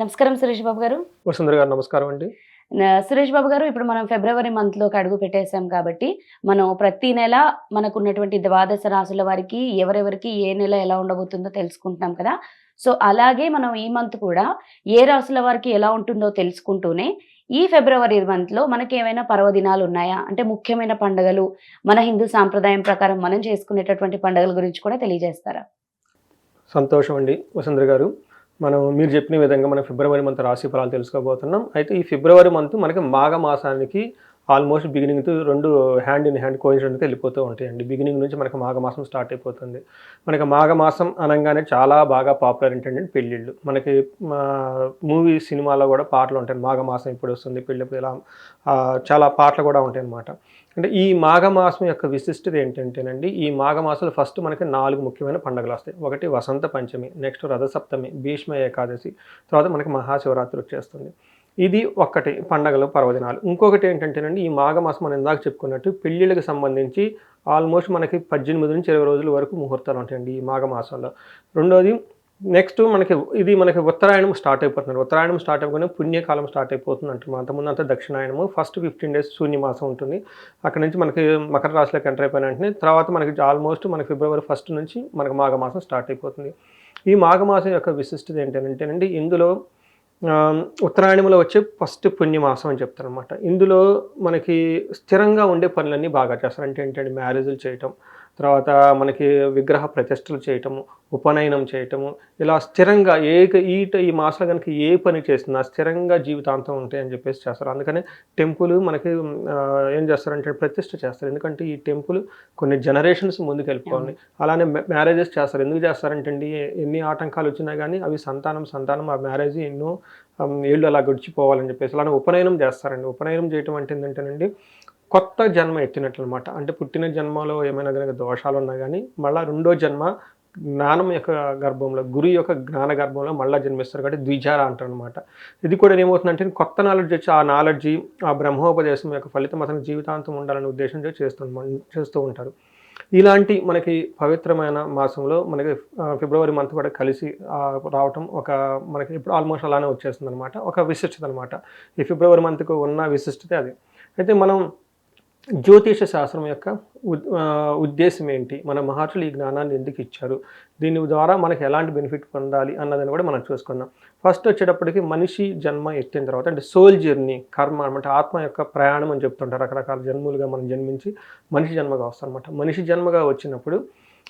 నమస్కారం సురేష్ బాబు గారు. వసుంధర గారు నమస్కారం అండి. సురేష్ బాబు గారు ఇప్పుడు మనం ఫిబ్రవరి మంత్లోకి అడుగు పెట్టేశాం కాబట్టి మనం ప్రతి నెల మనకున్నటువంటి ద్వాదశ రాసుల వారికి ఎవరెవరికి ఏ నెల ఎలా ఉండబోతుందో తెలుసుకుంటున్నాం కదా. సో అలాగే మనం ఈ మంత్ కూడా ఏ రాసుల వారికి ఎలా ఉంటుందో తెలుసుకుంటూనే ఈ ఫిబ్రవరి మంత్లో మనకి ఏమైనా పర్వదినాలు ఉన్నాయా? అంటే ముఖ్యమైన పండుగలు మన హిందూ సాంప్రదాయం ప్రకారం మనం చేసుకునేటటువంటి పండుగల గురించి కూడా తెలియజేస్తారా? సంతోషం అండి వసుంధర గారు. మనం మీరు చెప్పిన విధంగా మనం ఫిబ్రవరి మంత్ రాశి ఫలాలు తెలుసుకోబోతున్నాం. అయితే ఈ ఫిబ్రవరి మంత్ మనకి మాఘ మాసానికి ఆల్మోస్ట్ బిగినింగ్తో రెండు హ్యాండ్ ఇన్ హ్యాండ్ కోయించడానికి వెళ్ళిపోతూ ఉంటాయండి. బిగినింగ్ నుంచి మనకి మాఘమాసం స్టార్ట్ అయిపోతుంది. మనకి మాఘమాసం అనగానే చాలా బాగా పాపులర్ ఏంటంటే పెళ్ళిళ్ళు. మనకి మూవీ సినిమాలో కూడా పాటలు ఉంటాయి. మాఘమాసం ఇప్పుడు వస్తుంది పెళ్ళి ఇలా చాలా పాటలు కూడా ఉంటాయి అన్నమాట అంటే ఈ మాఘమాసం యొక్క విశిష్టత ఏంటంటేనండి ఈ మాఘమాసంలో ఫస్ట్ మనకి నాలుగు ముఖ్యమైన పండుగలు వస్తాయి. ఒకటి వసంత పంచమి నెక్స్ట్ రథసప్తమి భీష్మ ఏకాదశి తర్వాత మనకి మహాశివరాత్రి వచ్చేస్తుంది. ఇది ఒక్కటి పండగలు పర్వదినాలు. ఇంకొకటి ఏంటంటేనండి ఈ మాఘమాసం మనం ఇందాక చెప్పుకున్నట్టు పెళ్ళిళ్ళకి సంబంధించి ఆల్మోస్ట్ మనకి పద్దెనిమిది నుంచి ఇరవై రోజుల వరకు ముహూర్తాలు ఉంటాయండి ఈ మాఘమాసంలో. రెండోది నెక్స్ట్ మనకి ఇది మనకి ఉత్తరాయణం స్టార్ట్ అయిపోతుంది. ఉత్తరాయణం స్టార్ట్ అయిపోయిన పుణ్యకాలం స్టార్ట్ అయిపోతుంది అంటాం అంతకుముందు అంతా దక్షిణాయనము. ఫస్ట్ ఫిఫ్టీన్ డేస్ శూన్యమాసం ఉంటుంది. అక్కడ నుంచి మనకి మకర రాశిలోకి ఎంటర్ అయిపోయిన వెంటనే తర్వాత మనకి ఆల్మోస్ట్ మనకి ఫిబ్రవరి ఫస్ట్ నుంచి మనకి మాఘమాసం స్టార్ట్ అయిపోతుంది. ఈ మాఘమాసం యొక్క విశిష్టత ఏంటంటేనండి ఇందులో ఉత్తరాయణంలో వచ్చే ఫస్ట్ పుణ్యమాసం అని చెప్తారనమాట ఇందులో మనకి స్థిరంగా ఉండే పనులన్నీ బాగా చేస్తారు. అంటే ఏంటంటే మ్యారేజ్లు చేయటం తర్వాత మనకి విగ్రహ ప్రతిష్టలు చేయటము ఉపనయనం చేయటము ఇలా స్థిరంగా ఏ ఈ ఈ మాసాలు కనుక ఏ పని చేసినా స్థిరంగా జీవితాంతం ఉంటాయి అని చెప్పేసి చేస్తారు. అందుకని టెంపుల్ మనకి ఏం చేస్తారంటే ప్రతిష్ట చేస్తారు. ఎందుకంటే ఈ టెంపుల్ కొన్ని జనరేషన్స్ ముందుకు వెళ్ళిపోవాలి అలానే మ్యారేజెస్ చేస్తారు. ఎందుకు చేస్తారంటే ఎన్ని ఆటంకాలు వచ్చినా కానీ అవి సంతానం సంతానం ఆ మ్యారేజ్ ఎన్నో ఏళ్ళు అలా గడిచిపోవాలని చెప్పేసి. అలానే ఉపనయనం చేస్తారండి. ఉపనయనం చేయటం అంటే ఏంటంటేనండి కొత్త జన్మ ఎత్తినట్లు అనమాట అంటే పుట్టిన జన్మలో ఏమైనా కనుక దోషాలు ఉన్నా కానీ మళ్ళీ రెండో జన్మ జ్ఞానం యొక్క గర్భంలో గురు యొక్క జ్ఞాన గర్భంలో మళ్ళీ జన్మిస్తారు కాబట్టి ద్విజార అంటారు అనమాట ఇది కూడా ఏమవుతుందంటే కొత్త నాలెడ్జ్ వచ్చి ఆ నాలెడ్జి ఆ బ్రహ్మోపదేశం యొక్క ఫలితం అతని జీవితాంతం ఉండాలనే ఉద్దేశంతో చేస్తూ చేస్తూ ఉంటారు. ఇలాంటి మనకి పవిత్రమైన మాసంలో మనకి ఫిబ్రవరి మంత్ కూడా కలిసి రావటం ఒక మనకి ఇప్పుడు ఆల్మోస్ట్ అలానే వచ్చేస్తుంది అనమాట ఒక విశిష్టత అనమాట. ఈ ఫిబ్రవరి మంత్కు ఉన్న విశిష్టత అది. అయితే మనం జ్యోతిష శాస్త్రం యొక్క ఉద్- ఉద్దేశం ఏంటి? మన మహర్షులు ఈ జ్ఞానాన్ని ఎందుకు ఇచ్చారు? దీని ద్వారా మనకు ఎలాంటి బెనిఫిట్ పొందాలి అన్నదని కూడా మనం చూసుకుందాం. ఫస్ట్ వచ్చేటప్పటికి మనిషి జన్మ ఎత్తిన తర్వాత అంటే సోల్ జర్నీ కర్మ అనమాట ఆత్మ యొక్క ప్రయాణం అని చెప్తుంటారు. రకరకాల జన్ములుగా మనం జన్మించి మనిషి జన్మగా వస్తాం అనమాట మనిషి జన్మగా వచ్చినప్పుడు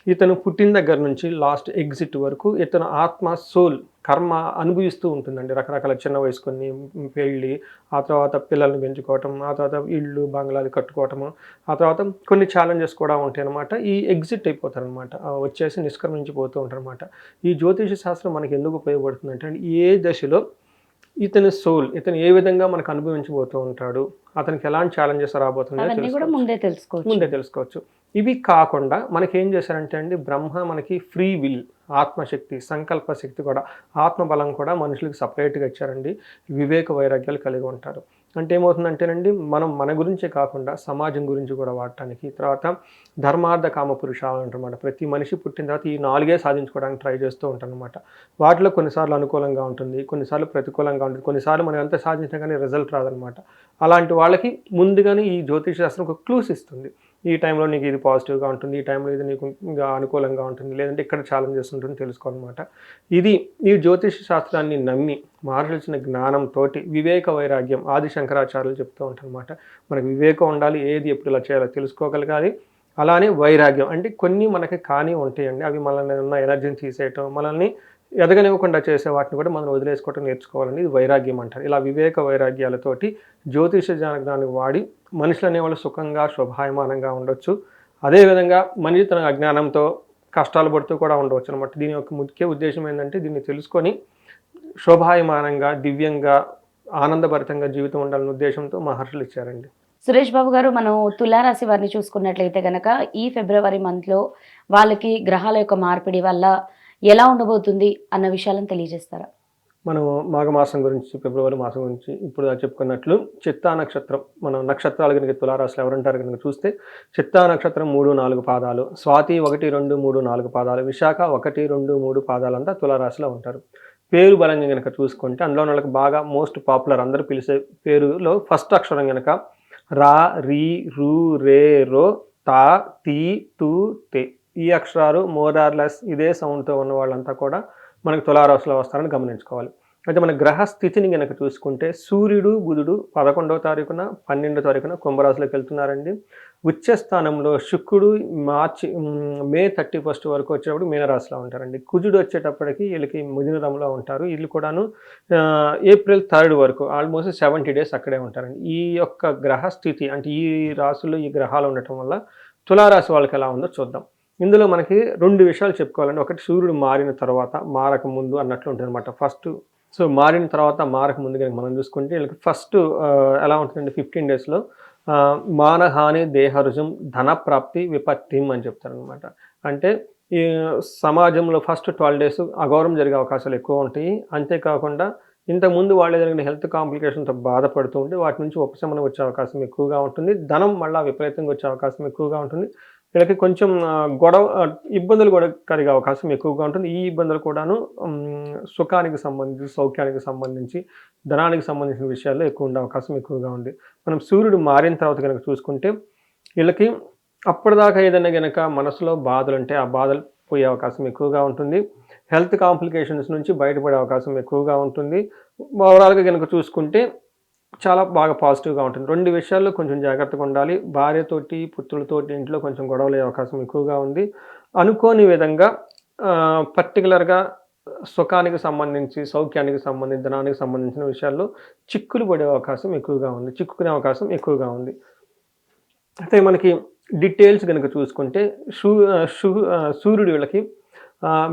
ఇతను పుట్టిన దగ్గర నుంచి లాస్ట్ ఎగ్జిట్ వరకు ఇతను ఆత్మ సోల్ కర్మ అనుభవిస్తూ ఉంటుందండి. రకరకాల చిన్న వయసుకొని పెళ్ళి ఆ తర్వాత పిల్లల్ని పెంచుకోవటం ఆ తర్వాత ఇళ్ళు బంగ్లాలు కట్టుకోవటము ఆ తర్వాత కొన్ని ఛాలెంజెస్ కూడా ఉంటాయి అనమాట ఈ ఎగ్జిట్ అయిపోతారనమాట వచ్చేసి నిష్క్రమించిపోతూ ఉంటారనమాట ఉంటారు అనమాట ఈ జ్యోతిష శాస్త్రం మనకి ఎందుకు ఉపయోగపడుతుందంటే ఏ దశలో ఇతని సోల్ ఇతను ఏ విధంగా మనకు అనుభవించబోతూ ఉంటాడు అతనికి ఎలాంటి ఛాలెంజెస్ రాబోతున్నాయో కూడా. ముందే తెలుసుకోవచ్చు ముందే తెలుసుకోవచ్చు ఇవి కాకుండా మనకి ఏం చేశారంటే అండి బ్రహ్మ మనకి ఫ్రీ విల్ ఆత్మశక్తి సంకల్ప శక్తి కూడా ఆత్మబలం కూడా మనుషులకు సపరేట్గా ఇచ్చారండి. వివేక వైరాగ్యాలు కలిగి ఉంటారు. అంటే ఏమవుతుందంటేనండి మనం మన గురించే కాకుండా సమాజం గురించి కూడా వాడటానికి తర్వాత ధర్మార్థ కామ పురుషాలు అంటారన్నమాట ప్రతి మనిషి పుట్టిన తర్వాత ఈ నాలుగే సాధించుకోవడానికి ట్రై చేస్తూ ఉంటారు అనమాట వాటిలో కొన్నిసార్లు అనుకూలంగా ఉంటుంది కొన్నిసార్లు ప్రతికూలంగా ఉంటుంది కొన్నిసార్లు మనం ఎంత సాధించినా కానీ రిజల్ట్ రాదనమాట అలాంటి వాళ్ళకి ముందుగానే ఈ జ్యోతిష శాస్త్రం ఒక క్లూస్ ఇస్తుంది. ఈ టైంలో నీకు ఇది పాజిటివ్గా ఉంటుంది ఈ టైంలో ఇది నీకు ఇంకా అనుకూలంగా ఉంటుంది లేదంటే ఇక్కడ ఛాలెంజెస్ ఉంటుంది తెలుసుకోవాలన్నమాట. ఇది ఈ జ్యోతిష శాస్త్రాన్ని నమ్మి మార్చాల్సిన జ్ఞానంతోటి జ్ఞానంతో వివేక వైరాగ్యం ఆది శంకరాచార్యులు చెప్తూ ఉంటారన్నమాట. మనకు వివేకం ఉండాలి ఏది ఎప్పుడు ఇలా చేయాలో తెలుసుకోగలగాలి. అలానే వైరాగ్యం అంటే కొన్ని మనకి కానీ ఉంటాయండి. అవి మనల్ని ఉన్న ఎనర్జీని తీసేయటం మనల్ని ఎదగనివ్వకుండా చేసే వాటిని కూడా మనం వదిలేసుకోవటం నేర్చుకోవాలని ఇది వైరాగ్యం అంటారు. ఇలా వివేక వైరాగ్యాలతోటి జ్యోతిష జ్ఞానాన్ని వాడి మనుషులు అనేవాళ్ళు సుఖంగా శుభాయమానంగా ఉండొచ్చు. అదేవిధంగా మనిషి తన అజ్ఞానంతో కష్టాలు పడుతూ కూడా ఉండవచ్చు అనమాట దీని యొక్క ముఖ్య ఉద్దేశం ఏంటంటే దీన్ని తెలుసుకొని శోభాయమానంగా దివ్యంగా ఆనందభరితంగా జీవితం ఉండాలనే ఉద్దేశంతో మహర్షులు ఇచ్చారండి. సురేష్ బాబు గారు మనం తులారాశి వారిని చూసుకున్నట్లయితే గనక ఈ ఫిబ్రవరి మంత్లో వాళ్ళకి గ్రహాల యొక్క మార్పిడి వల్ల ఎలా ఉండబోతుంది అన్న విషయాలను తెలియజేస్తారా? మనం మాఘమాసం గురించి ఫిబ్రవరి మాసం గురించి ఇప్పుడు చెప్పుకున్నట్లు చిత్తా నక్షత్రం మనం నక్షత్రాలు కనుక తులారాశులు ఎవరంటారు కనుక చూస్తే చిత్తా నక్షత్రం మూడు నాలుగు పాదాలు స్వాతి ఒకటి రెండు మూడు నాలుగు పాదాలు విశాఖ ఒకటి రెండు మూడు పాదాలంతా తులారాశిలో ఉంటారు. పేరు బలంగా కనుక చూసుకుంటే అందులో ఉన్న వాళ్ళకి బాగా మోస్ట్ పాపులర్ అందరూ పిలిచే పేరులో ఫస్ట్ అక్షరం కనుక రా రీ రు రే రో తా తీ తూ తే. ఈ అక్షరాలు మోర్ ఆర్ లెస్ ఇదే సౌండ్తో ఉన్న వాళ్ళంతా కూడా మనకు తులారాసులో వస్తారని గమనించుకోవాలి. అయితే మన గ్రహ స్థితిని కనుక చూసుకుంటే సూర్యుడు బుధుడు పదకొండవ తారీఖున పన్నెండో తారీఖున కుంభరాశిలోకి వెళ్తున్నారండి. ఉచ్చ స్థానంలో శుక్రుడు మార్చి మే థర్టీ ఫస్ట్ వరకు వచ్చేటప్పుడు మీనరాశిలో ఉంటారండి. కుజుడు వచ్చేటప్పటికి వీళ్ళకి ముదినరంలో ఉంటారు. వీళ్ళు కూడాను ఏప్రిల్ థర్డ్ వరకు ఆల్మోస్ట్ సెవెంటీ డేస్ అక్కడే ఉంటారండి. ఈ యొక్క గ్రహ స్థితి అంటే ఈ రాశుల్లో ఈ గ్రహాలు ఉండటం వల్ల తులారాశి వాళ్ళకి ఎలా ఉందో చూద్దాం. ఇందులో మనకి రెండు విషయాలు చెప్పుకోవాలండి. ఒకటి సూర్యుడు మారిన తర్వాత మారక ముందు అన్నట్లు ఉంటుంది అనమాట ఫస్ట్ సో మారిన తర్వాత మారక ముందు కనుక మనం చూసుకుంటే వీళ్ళకి ఫస్ట్ ఎలా ఉంటుందండి ఫిఫ్టీన్ డేస్లో మానహాని దేహరుజం ధనప్రాప్తి విపత్తిం అని చెప్తారనమాట అంటే ఈ సమాజంలో ఫస్ట్ ట్వెల్వ్ డేస్ అగౌరవం జరిగే అవకాశాలు ఎక్కువ ఉంటాయి. అంతేకాకుండా ఇంతకుముందు వాళ్ళు జరిగిన హెల్త్ కాంప్లికేషన్తో బాధపడుతూ ఉంటే వాటి నుంచి ఉపశమనం వచ్చే అవకాశం ఎక్కువగా ఉంటుంది. ధనం మళ్ళీ విపరీతంగా వచ్చే అవకాశం ఎక్కువగా ఉంటుంది. వీళ్ళకి కొంచెం గొడవ ఇబ్బందులు కూడా కలిగే అవకాశం ఎక్కువగా ఉంటుంది. ఈ ఇబ్బందులు కూడాను సుఖానికి సంబంధించి సౌఖ్యానికి సంబంధించి ధనానికి సంబంధించిన విషయాల్లో ఎక్కువ ఉండే అవకాశం ఎక్కువగా ఉంది. మనం సూర్యుడు మారిన తర్వాత కనుక చూసుకుంటే వీళ్ళకి అప్పటిదాకా ఏదైనా కనుక మనసులో బాధలు ఉంటే ఆ బాధలు పోయే అవకాశం ఎక్కువగా ఉంటుంది. హెల్త్ కాంప్లికేషన్స్ నుంచి బయటపడే అవకాశం ఎక్కువగా ఉంటుంది. ఓవరాల్గా కనుక చూసుకుంటే చాలా బాగా పాజిటివ్గా ఉంటుంది. రెండు విషయాల్లో కొంచెం జాగ్రత్తగా ఉండాలి. భార్యతోటి పుత్రులతోటి ఇంట్లో కొంచెం గొడవలు అయ్యే అవకాశం ఎక్కువగా ఉంది. అనుకోని విధంగా పర్టికులర్గా సుఖానికి సంబంధించి సౌఖ్యానికి సంబంధించి ధనానికి సంబంధించిన విషయాల్లో చిక్కులు పడే అవకాశం ఎక్కువగా ఉంది. చిక్కుకునే అవకాశం ఎక్కువగా ఉంది. అయితే మనకి డీటెయిల్స్ కనుక చూసుకుంటే సూ సూ సూర్యుడు వీళ్ళకి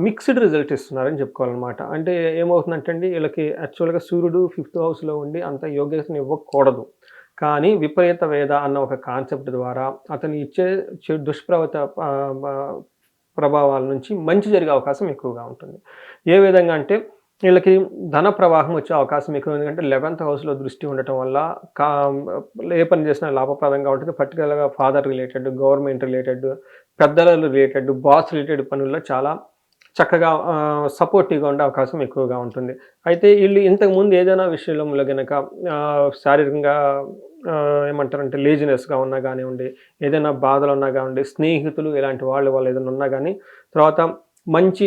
మిక్స్డ్ రిజల్ట్ ఇస్తున్నారని చెప్పుకోవాలన్నమాట. అంటే ఏమవుతుందంటే అండి వీళ్ళకి యాక్చువల్గా సూర్యుడు ఫిఫ్త్ హౌస్లో ఉండి అంత యోగ్యతను ఇవ్వకూడదు. కానీ విపరీత వేద అన్న ఒక కాన్సెప్ట్ ద్వారా అతను ఇచ్చే దుష్ప్రవత ప్రభావాల నుంచి మంచి జరిగే అవకాశం ఎక్కువగా ఉంటుంది. ఏ విధంగా అంటే వీళ్ళకి ధన ప్రవాహం వచ్చే అవకాశం ఎక్కువ ఎందుకంటే లెవెన్త్ హౌస్లో దృష్టి ఉండటం వల్ల కా ఏ పని చేసినా లాభప్రదంగా ఉంటుంది. పర్టికులర్గా ఫాదర్ రిలేటెడ్ గవర్నమెంట్ రిలేటెడ్ పెద్దల రిలేటెడ్ బాస్ రిలేటెడ్ పనుల్లో చాలా చక్కగా సపోర్టివ్గా ఉండే అవకాశం ఎక్కువగా ఉంటుంది. అయితే వీళ్ళు ఇంతకుముందు ఏదైనా విషయంలో కనుక శారీరకంగా ఏమంటారంటే లేజినెస్గా ఉన్నా కానివ్వండి ఏదైనా బాధలు ఉన్నా కానివ్వండి స్నేహితులు ఇలాంటి వాళ్ళు వాళ్ళు ఏదైనా ఉన్నా కానీ తర్వాత మంచి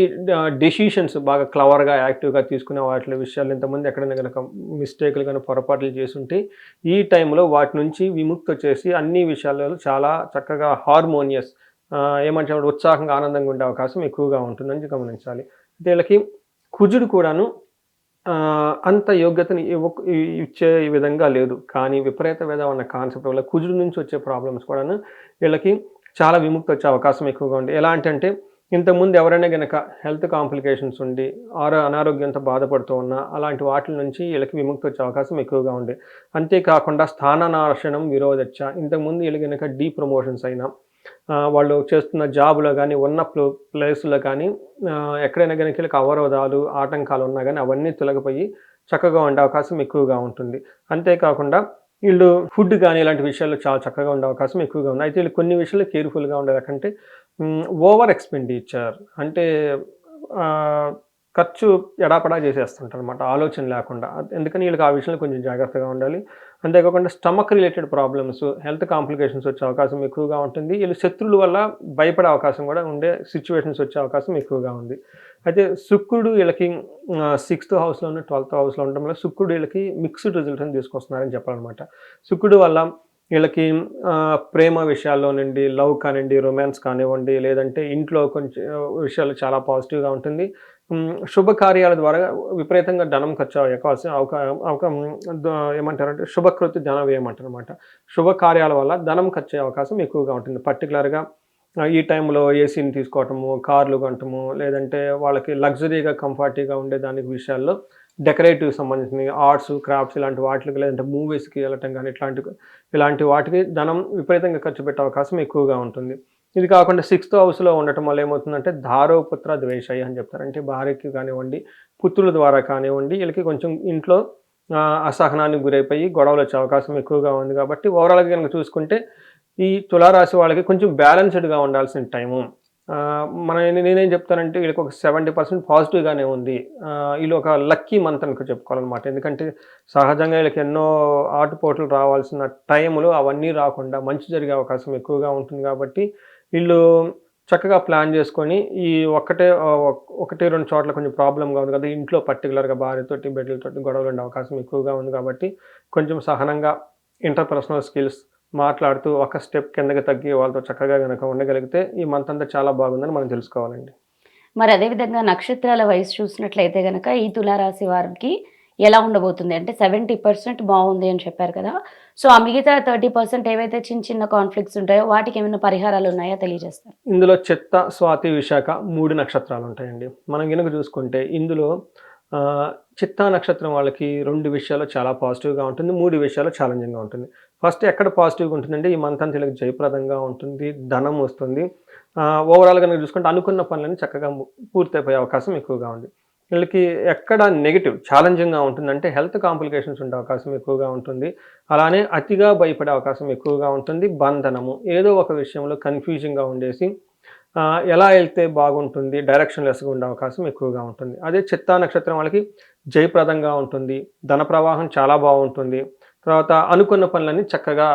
డెసిషన్స్ బాగా క్లవర్గా యాక్టివ్గా తీసుకునే వాటి విషయాలు ఇంతమంది ఎక్కడైనా కనుక మిస్టేక్లు కానీ పొరపాట్లు చేసుంటే ఈ టైంలో వాటి నుంచి విముక్తి వచ్చేసి అన్ని విషయాలలో చాలా చక్కగా హార్మోనియస్ ఏమంటే ఉత్సాహంగా ఆనందంగా ఉండే అవకాశం ఎక్కువగా ఉంటుందని గమనించాలి. వీళ్ళకి కుజుడు కూడాను అంత యోగ్యతని ఇచ్చే విధంగా లేదు. కానీ విపరీత వేద ఉన్న కాన్సెప్ట్ వల్ల కుజుడు నుంచి వచ్చే ప్రాబ్లమ్స్ కూడాను వీళ్ళకి చాలా విముక్తి వచ్చే అవకాశం ఎక్కువగా ఉంది. ఎలా అంటే ఇంతకుముందు ఎవరైనా గనక హెల్త్ కాంప్లికేషన్స్ ఉండి ఆరో అనారోగ్యంతో బాధపడుతూ ఉన్నా అలాంటి వాటి నుంచి వీళ్ళకి విముక్తి వచ్చే అవకాశం ఎక్కువగా ఉంది. అంతేకాకుండా స్థాననాశనం విరోధచ్చ. ఇంతకుముందు వీళ్ళు గనక డీ ప్రమోషన్స్ అయినా వాళ్ళు చేస్తున్న జాబులో కానీ ఉన్న ప్లో ప్లేస్లో కానీ ఎక్కడైనా కనుక అవరోధాలు ఆటంకాలు ఉన్నా కానీ అవన్నీ తొలగిపోయి చక్కగా ఉండే అవకాశం ఎక్కువగా ఉంటుంది. అంతేకాకుండా వీళ్ళు ఫుడ్ కానీ ఇలాంటి విషయాల్లో చాలా చక్కగా ఉండే అవకాశం ఎక్కువగా ఉంది. అయితే వీళ్ళు కొన్ని విషయాల్లో కేర్ఫుల్గా ఉండేదంటే ఓవర్ ఎక్స్పెండిచర్ అంటే ఖర్చు ఎడాపడా చేసేస్తుంటారు అనమాట ఆలోచన లేకుండా. ఎందుకని వీళ్ళకి ఆ విషయంలో కొంచెం జాగ్రత్తగా ఉండాలి. అంతేకాకుండా stomach related problems health complications వచ్చే అవకాశం ఎక్కువగా ఉంటుంది. వీళ్ళు శత్రువుల వల్ల భయపడే అవకాశం కూడా ఉండే సిచ్యువేషన్స్ వచ్చే అవకాశం ఎక్కువగా ఉంది. అయితే శుక్రుడు వీళ్ళకి సిక్స్త్ హౌస్లోను ట్వెల్త్ హౌస్లో ఉండడం వల్ల శుక్రుడు వీళ్ళకి మిక్స్డ్ రిజల్ట్ని తీసుకొస్తున్నారని చెప్పాలన్నమాట. శుక్రుడు వల్ల వీళ్ళకి ప్రేమ విషయాల్లో నుండి లవ్ కానివ్వండి రొమాన్స్ కానివ్వండి లేదంటే ఇంట్లో కొంచెం విషయాలు చాలా పాజిటివ్గా ఉంటుంది. శుభకార్యాల ద్వారా విపరీతంగా ధనం ఖర్చు అయ్యే అవకాశం అవకా అవకా ఏమంటారంటే శుభకృతి ధన వ్యయం అంటారనమాట శుభకార్యాల వల్ల ధనం ఖర్చు అవకాశం ఎక్కువగా ఉంటుంది. పర్టికులర్గా ఈ టైంలో ఏసీని తీసుకోవటము కార్లు కొనటము లేదంటే వాళ్ళకి లగ్జరీగా కంఫర్టీగా ఉండే దానికి విషయాల్లో డెకరేటివ్ సంబంధించిన ఆర్ట్స్ క్రాఫ్ట్స్ ఇలాంటి వాటికి లేదంటే మూవీస్కి వెళ్ళటం కానీ ఇట్లాంటి ఇలాంటి వాటికి ధనం విపరీతంగా ఖర్చు పెట్టే అవకాశం ఎక్కువగా ఉంటుంది. ఇది కాకుండా సిక్స్త్ హౌస్లో ఉండటం వల్ల ఏమవుతుందంటే ధారోపుత్ర ద్వేషయ్య అని చెప్తారు. అంటే భార్యకి కానివ్వండి పుత్రుల ద్వారా కానివ్వండి వీళ్ళకి కొంచెం ఇంట్లో అసహనానికి గురైపోయి గొడవలు వచ్చే అవకాశం ఎక్కువగా ఉంది కాబట్టి ఓవరాల్గా కనుక చూసుకుంటే ఈ తులారాశి వాళ్ళకి కొంచెం బ్యాలెన్స్డ్గా ఉండాల్సిన టైము. మన నేనేం చెప్తానంటే వీళ్ళకి ఒక సెవెంటీ పర్సెంట్ పాజిటివ్గానే ఉంది. వీళ్ళు ఒక లక్కీ మంత్ అనుకో చెప్పుకోవాలన్నమాట. ఎందుకంటే సహజంగా వీళ్ళకి ఎన్నో ఆటుపోట్లు రావాల్సిన టైంలో అవన్నీ రాకుండా మంచి జరిగే అవకాశం ఎక్కువగా ఉంటుంది కాబట్టి వీళ్ళు చక్కగా ప్లాన్ చేసుకొని ఈ ఒక్కటే ఒకటి రెండు చోట్ల కొంచెం ప్రాబ్లంగా ఉంది కదా ఇంట్లో పర్టికులర్గా భార్యతోటి బిడ్డలతోటి గొడవలు ఉండే అవకాశం ఎక్కువగా ఉంది కాబట్టి కొంచెం సహనంగా ఇంటర్పర్సనల్ స్కిల్స్ మాట్లాడుతూ ఒక స్టెప్ కిందకి తగ్గి వాళ్ళతో చక్కగా కనుక ఉండగలిగితే ఈ మంత్ అంతా చాలా బాగుందని మనం తెలుసుకోవాలండి. మరి అదేవిధంగా నక్షత్రాల వయసు చూసినట్లయితే కనుక ఈ తులారాశి వారికి ఎలా ఉండబోతుంది అంటే సెవెంటీ పర్సెంట్ బాగుంది అని చెప్పారు కదా. సో ఆ మిగతా థర్టీ పర్సెంట్ ఏవైతే చిన్న చిన్న కాన్ఫ్లిక్ట్స్ ఉంటాయో వాటికి ఏమైనా పరిహారాలు ఉన్నాయా తెలియజేస్తారు? ఇందులో చెత్త స్వాతి విశాఖ మూడు నక్షత్రాలు ఉంటాయండి. మనం కనుక చూసుకుంటే ఇందులో చిత్త చిత్తా నక్షత్రం వాళ్ళకి రెండు విషయాలు చాలా పాజిటివ్గా ఉంటుంది మూడు విషయాలు ఛాలెంజింగ్గా ఉంటుంది. ఫస్ట్ ఎక్కడ పాజిటివ్గా ఉంటుందంటే ఈ మంత్ అంతా వీళ్ళకి జయప్రదంగా ఉంటుంది ధనం వస్తుంది. ఓవరాల్ కనుక చూసుకుంటే అనుకున్న పనులన్నీ చక్కగా పూర్తయిపోయే అవకాశం ఎక్కువగా ఉంది. వీళ్ళకి ఎక్కడ నెగిటివ్ ఛాలెంజింగ్గా ఉంటుందంటే హెల్త్ కాంప్లికేషన్స్ ఉండే అవకాశం ఎక్కువగా ఉంటుంది. అలానే అతిగా భయపడే అవకాశం ఎక్కువగా ఉంటుంది. బంధనము ఏదో ఒక విషయంలో కన్ఫ్యూజింగ్గా ఉండేసి ఎలా వెళ్తే బాగుంటుంది డైరెక్షన్ లెస్గా ఉండే అవకాశం ఎక్కువగా ఉంటుంది. అదే చిత్తా నక్షత్రం వాళ్ళకి జయప్రదంగా ఉంటుంది. ధన ప్రవాహం చాలా బాగుంటుంది. తర్వాత అనుకున్న పనులన్నీ చక్కగా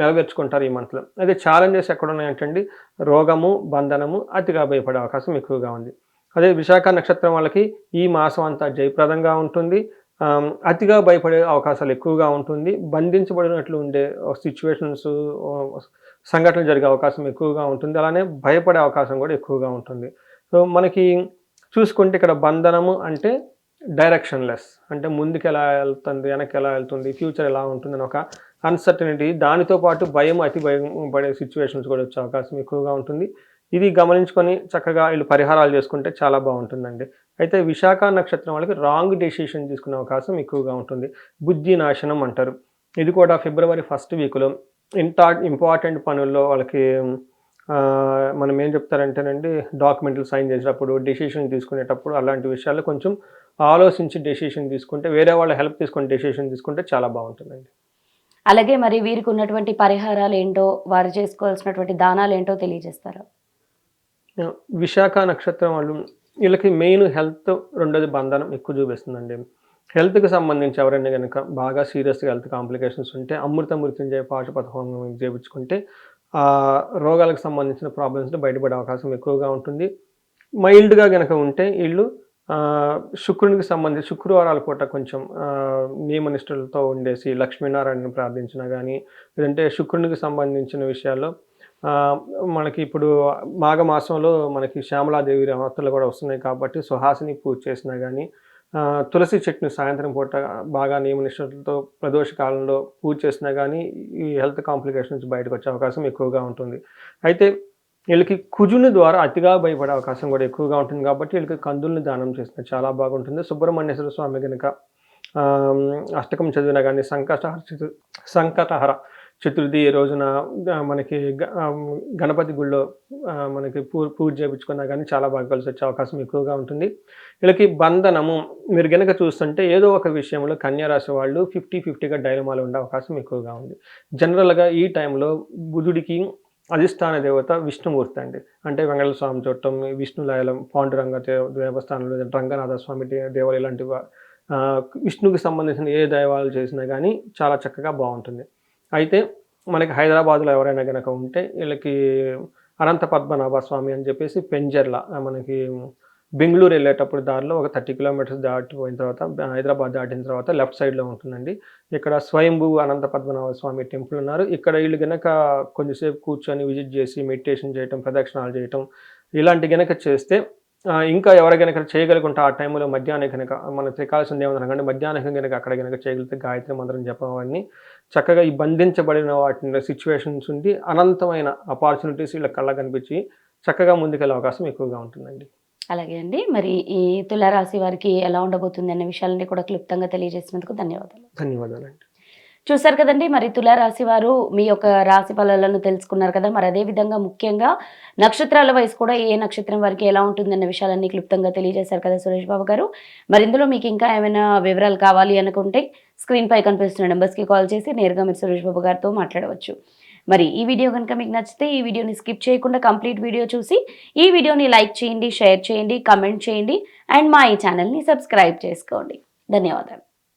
నెరవేర్చుకుంటారు ఈ మంత్లో. అదే ఛాలెంజెస్ ఎక్కడ ఉన్నాయంటండి రోగము బంధనము అతిగా భయపడే అవకాశం ఎక్కువగా ఉంది. అదే విశాఖ నక్షత్రం వాళ్ళకి ఈ మాసం అంతా జయప్రదంగా ఉంటుంది. అతిగా భయపడే అవకాశాలు ఎక్కువగా ఉంటుంది. బంధించబడినట్లు ఉండే సిచ్యువేషన్స్ సంఘటనలు జరిగే అవకాశం ఎక్కువగా ఉంటుంది. అలానే భయపడే అవకాశం కూడా ఎక్కువగా ఉంటుంది. సో మనకి చూసుకుంటే ఇక్కడ బంధనము అంటే డైరెక్షన్ లెస్ అంటే ముందుకు ఎలా వెళ్తుంది వెనక్కి ఎలా వెళ్తుంది ఫ్యూచర్ ఎలా ఉంటుంది అని ఒక అన్సర్టనిటీ దానితో పాటు భయం అతి భయం పడే సిచ్యువేషన్స్ కూడా వచ్చే అవకాశం ఎక్కువగా ఉంటుంది. ఇది గమనించుకొని చక్కగా వీళ్ళు పరిహారాలు చేసుకుంటే చాలా బాగుంటుందండి. అయితే విశాఖ నక్షత్రం వాళ్ళకి రాంగ్ డెసిషన్ తీసుకునే అవకాశం ఎక్కువగా ఉంటుంది. బుద్ధి నాశనం అంటారు. ఇది కూడా ఫిబ్రవరి ఫస్ట్ వీక్లో ఇంటా ఇంపార్టెంట్ పనుల్లో వాళ్ళకి మనం ఏం చెప్తారంటేనండి డాక్యుమెంట్లు సైన్ చేసేటప్పుడు డెసిషన్ తీసుకునేటప్పుడు అలాంటి విషయాల్లో కొంచెం ఆలోచించి డెసిషన్ తీసుకుంటే వేరే వాళ్ళ హెల్ప్ తీసుకుని డెసిషన్ తీసుకుంటే చాలా బాగుంటుందండి. అలాగే మరి వీరికి ఉన్నటువంటి పరిహారాలు ఏంటో వారు చేసుకోవాల్సినటువంటి దానాలు ఏంటో తెలియజేస్తారా? విశాఖ నక్షత్రం వాళ్ళు వీళ్ళకి మెయిన్ హెల్త్ రెండోది బంధనం ఎక్కువ చూపిస్తుందండి. హెల్త్కి సంబంధించి ఎవరైనా కనుక బాగా సీరియస్గా హెల్త్ కాంప్లికేషన్స్ ఉంటే అమృత మృత్యుంజయ పాశుపత హోమం చేయించుకుంటే ఆ రోగాలకు సంబంధించిన ప్రాబ్లమ్స్ బయటపడే అవకాశం ఎక్కువగా ఉంటుంది. మైల్డ్గా కనుక ఉంటే వీళ్ళు శుక్రునికి సంబంధించి శుక్రవారాల పూట కొంచెం నియమనిష్టలతో ఉండేసి లక్ష్మీనారాయణని ప్రార్థించినా కానీ లేదంటే శుక్రునికి సంబంధించిన విషయాల్లో మనకి ఇప్పుడు మాఘమాసంలో మనకి శ్యామలాదేవి నవరాత్రులు కూడా వస్తున్నాయి కాబట్టి సుహాసిని పూజ చేసినా కానీ తులసి చెట్టుని సాయంత్రం పూట బాగా నియమనిష్టలతో ప్రదోష కాలంలో పూజ చేసినా కానీ ఈ హెల్త్ కాంప్లికేషన్స్ బయటకు వచ్చే అవకాశం ఎక్కువగా ఉంటుంది. అయితే వీళ్ళకి కుజుని ద్వారా అతిగా భయపడే అవకాశం కూడా ఎక్కువగా ఉంటుంది కాబట్టి వీళ్ళకి కందుల్ని దానం చేసిన చాలా బాగుంటుంది. సుబ్రహ్మణ్యేశ్వర స్వామి కనుక అష్టకం చదివినా కానీ సంకటహర సంకటహర చతుర్థి రోజున మనకి గ- గణపతి గుళ్ళో మనకి పూ పూజ చేయించుకున్నా కానీ చాలా బాగా కలిసి వచ్చే అవకాశం ఎక్కువగా ఉంటుంది. వీళ్ళకి బంధనము మీరు గనక చూస్తుంటే ఏదో ఒక విషయంలో కన్యారాశి వాళ్ళు ఫిఫ్టీ ఫిఫ్టీగా డైలమాలు ఉండే అవకాశం ఎక్కువగా ఉంది. జనరల్గా ఈ టైంలో బుధుడికి అధిష్టాన దేవత విష్ణుమూర్తి అండి. అంటే వెంకటేశ్వర స్వామి చూడటం విష్ణులయలం పాండురంగ దేవస్థానంలో రంగనాథ స్వామి దేవాలయం ఇలాంటి విష్ణుకి సంబంధించిన ఏ దైవాలు చేసినా కానీ చాలా చక్కగా బాగుంటుంది. అయితే మనకి హైదరాబాద్లో ఎవరైనా కనుక ఉంటే వీళ్ళకి అనంత పద్మనాభ స్వామి అని చెప్పేసి పెంజర్ల మనకి బెంగళూరు వెళ్ళేటప్పుడు దారిలో ఒక థర్టీ కిలోమీటర్స్ దాటిపోయిన తర్వాత హైదరాబాద్ దాటిన తర్వాత లెఫ్ట్ సైడ్లో ఉంటుందండి. ఇక్కడ స్వయంభూ అనంత పద్మనాభ స్వామి టెంపుల్ ఉన్నారు. ఇక్కడ వీళ్ళు గనక కొంచెంసేపు కూర్చొని విజిట్ చేసి మెడిటేషన్ చేయటం ప్రదక్షిణాలు చేయటం ఇలాంటి గనక చేస్తే ఇంకా ఎవరు గనక చేయగలుగుంటే ఆ టైంలో మధ్యాహ్నం కనుక మన త్రికాల్సింది ఏమన్నా కానీ మధ్యాహ్నం కనుక అక్కడ కనుక చేయగలిగితే గాయత్రి మంత్రం జపం అవన్నీ చక్కగా ఈ బంధించబడిన వాటి సిచ్యువేషన్స్ ఉండి అనంతమైన అపార్చునిటీస్ వీళ్ళ కళ్ళ కనిపించి చక్కగా ముందుకెళ్ళే అవకాశం ఎక్కువగా ఉంటుందండి. అలాగే అండి. మరి ఈ తులారాశి వారికి ఎలా ఉండబోతుంది అనే విషయాలన్నీ కూడా క్లుప్తంగా తెలియజేసినందుకు ధన్యవాదాలు. ధన్యవాదాలండి. చూసారు కదండి మరి తులారాశి వారు మీ యొక్క రాశి ఫలాలను తెలుసుకున్నారు కదా మరి అదే విధంగా ముఖ్యంగా నక్షత్రాల వయసు కూడా ఏ నక్షత్రం వారికి ఎలా ఉంటుందన్న విషయాలన్నీ క్లుప్తంగా తెలియజేశారు కదా సురేష్ బాబు గారు. మరి ఇందులో మీకు ఇంకా ఏమైనా వివరాలు కావాలి అనుకుంటే స్క్రీన్ పై కనిపిస్తున్న నెంబర్స్కి కాల్ చేసి నేరుగా మీరు సురేష్ బాబు గారితో మాట్లాడవచ్చు. మరి ఈ వీడియో కనుక మీకు నచ్చితే ఈ వీడియోని స్కిప్ చేయకుండా కంప్లీట్ వీడియో చూసి ఈ వీడియోని లైక్ చేయండి షేర్ చేయండి కమెంట్ చేయండి అండ్ మా ఈ ఛానల్ని సబ్స్క్రైబ్ చేసుకోండి. ధన్యవాదాలు.